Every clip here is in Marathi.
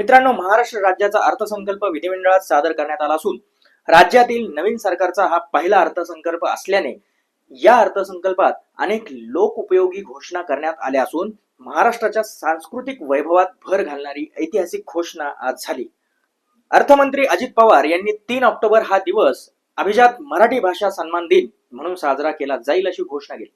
मित्रांनो महाराष्ट्र राज्याचा अर्थसंकल्प विधिमंडळात सादर करण्यात आला असून राज्यातील नवीन सरकारचा हा पहिला अर्थसंकल्प असल्याने या अर्थसंकल्पात अनेक लोकउपयोगी घोषणा करण्यात आल्या असून महाराष्ट्राच्या सांस्कृतिक वैभवात भर घालणारी ऐतिहासिक घोषणा आज झाली. अर्थमंत्री अजित पवार यांनी तीन ऑक्टोबर हा दिवस अभिजात मराठी भाषा सन्मान दिन म्हणून साजरा केला जाईल अशी घोषणा केली.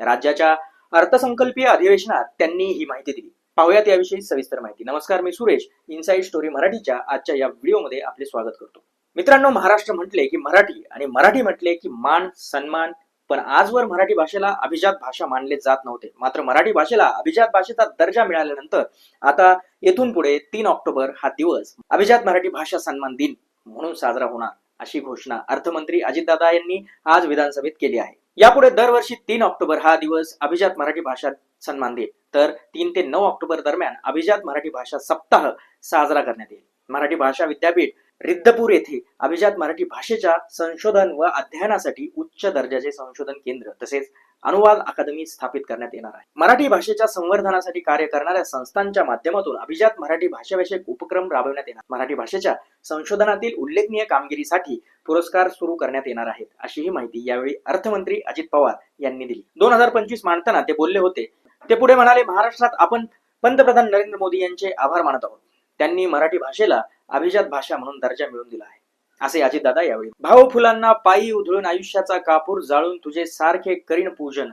राज्याच्या अर्थसंकल्पीय अधिवेशनात त्यांनी ही माहिती दिली. पाहूयात याविषयी सविस्तर माहिती. नमस्कार मी सुरेश इनसाइड स्टोरी मराठीच्या आजच्या या व्हिडिओमध्ये आपले स्वागत करतो. मित्रांनो महाराष्ट्र म्हटले की मराठी आणि मराठी म्हटले की मान सन्मान पण आजवर मराठी भाषेला अभिजात भाषा मानले जात नव्हते. मात्र मराठी भाषेला अभिजात भाषेचा दर्जा मिळाल्यानंतर आता येथून पुढे तीन ऑक्टोबर हा दिवस अभिजात मराठी भाषा सन्मान दिन म्हणून साजरा होणार अशी घोषणा अर्थमंत्री अजितदादा यांनी आज विधानसभेत केली आहे. यापुढे दरवर्षी तीन ऑक्टोबर हा दिवस अभिजात मराठी भाषा सन्मान दिन. तर तीन ते नऊ ऑक्टोबर दरम्यान अभिजात मराठी भाषा सप्ताह साजरा करण्यात येईल. मराठी भाषा विद्यापीठ रिद्धपूर येथे अभिजात मराठी भाषेच्या संशोधन व अध्ययनासाठी उच्च दर्जाचे संशोधन केंद्र तसेच अनुवाद अकादमी स्थापित करण्यात येणार आहे. मराठी भाषेच्या संवर्धनासाठी कार्य करणाऱ्या संस्थांच्या माध्यमातून अभिजात मराठी भाषाविषयक उपक्रम राबवण्यात येणार. मराठी भाषेच्या संशोधनातील उल्लेखनीय कामगिरीसाठी पुरस्कार सुरू करण्यात येणार आहेत अशी ही माहिती यावेळी अर्थमंत्री अजित पवार यांनी दिली. दोन हजार पंचवीस मांडताना ते बोलले होते ते पुढे म्हणाले महाराष्ट्रात आपण पंतप्रधान नरेंद्र मोदी यांचे आभार मानत आहोत. त्यांनी मराठी भाषेला अभिजात भाषा म्हणून दर्जा मिळवून दिला आहे. असे अजितदादा यावेळी. भाऊ फुलांना पायी उधळून आयुष्याचा कापूर जाळून तुझे सारखे करीन पूजन.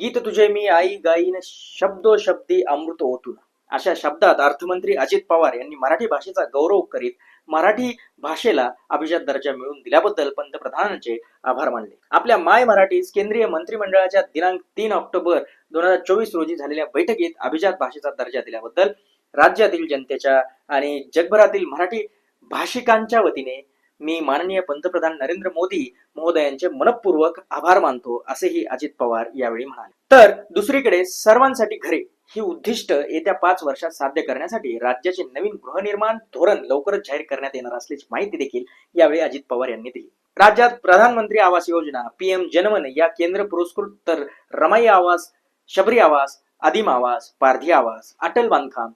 गीत तुझे मी आई गाईन शब्दो शब्दी अमृत ओतून. अशा शब्दात अर्थमंत्री अजित पवार यांनी मराठी भाषेचा गौरव करीत मराठी भाषेला अभिजात दर्जा मिळवून दिल्याबद्दल पंतप्रधानांचे आभार मानले. आपल्या माय मराठीस केंद्रीय मंत्रिमंडळाच्या दिनांक तीन ऑक्टोबर दोन हजार चोवीस रोजी झालेल्या बैठकीत अभिजात भाषेचा दर्जा दिल्याबद्दल राज्यातील जनतेच्या आणि जगभरातील मराठी भाषिकांच्या वतीने मी माननीय पंतप्रधान नरेंद्र मोदी महोदयांचे मनपूर्वक आभार मानतो असेही अजित पवार यावेळी म्हणाले. तर दुसरीकडे सर्वांसाठी घरे ही उद्दिष्ट येत्या पाच वर्षात साध्य करण्यासाठी राज्याचे नवीन गृहनिर्माण धोरण लवकरच जाहीर करण्यात येणार असल्याची माहिती देखील यावेळी अजित पवार यांनी दिली. राज्यात प्रधानमंत्री आवास योजना पीएम जनमन या केंद्र पुरस्कृत तर रमाई आवास शबरी आवास आदिम आवास पारधी आवास अटल बांधकाम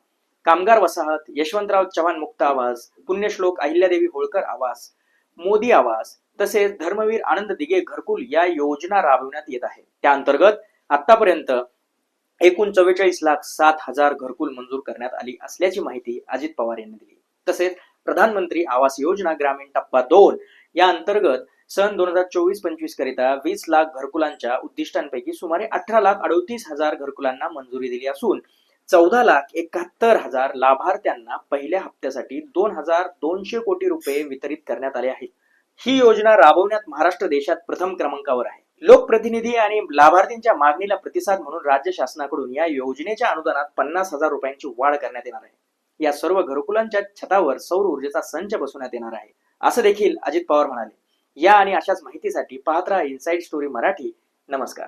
कामगार वसाहत यशवंतराव चव्हाण मुक्त आवास पुण्यश्लोक अहिल्यादेवी होळकर आवास मोदी आवास तसेच धर्मवीर आनंद दिगे घरकुल या योजना राबविण्यात येत आहे. त्या अंतर्गत आतापर्यंत एकूण चव्वेचाळीस लाख सात हजार घरकुल मंजूर करण्यात आली असल्याची माहिती अजित पवार यांनी दिली. तसेच प्रधानमंत्री आवास योजना ग्रामीण टप्पा दोन या अंतर्गत सन दोन हजार चोवीस पंचवीस करिता वीस लाख घरकुलांच्या उद्दिष्टांपैकी सुमारे अठरा लाख अडतीस हजार घरकुलांना मंजुरी दिली असून चौदा लाख एकाहत्तर हजार लाभार्थ्यांना पहिल्या हप्त्यासाठी दोन हजार दोनशे कोटी रुपये वितरित करण्यात आले आहेत. ही योजना राबवण्यात महाराष्ट्र देशात प्रथम क्रमांकावर आहे. लोकप्रतिनिधी आणि लाभार्थींच्या मागणीला प्रतिसाद म्हणून राज्य शासनाकडून या योजनेच्या अनुदानात पन्नास हजार रुपयांची वाढ करण्यात येणार आहे. या सर्व घरकुलांच्या छतावर सौर ऊर्जेचा संच बसवण्यात येणार आहे. असं देखील अजित पवार म्हणाले. या आणि अशाच माहितीसाठी पाहत राहा इनसाइड स्टोरी मराठी. नमस्कार.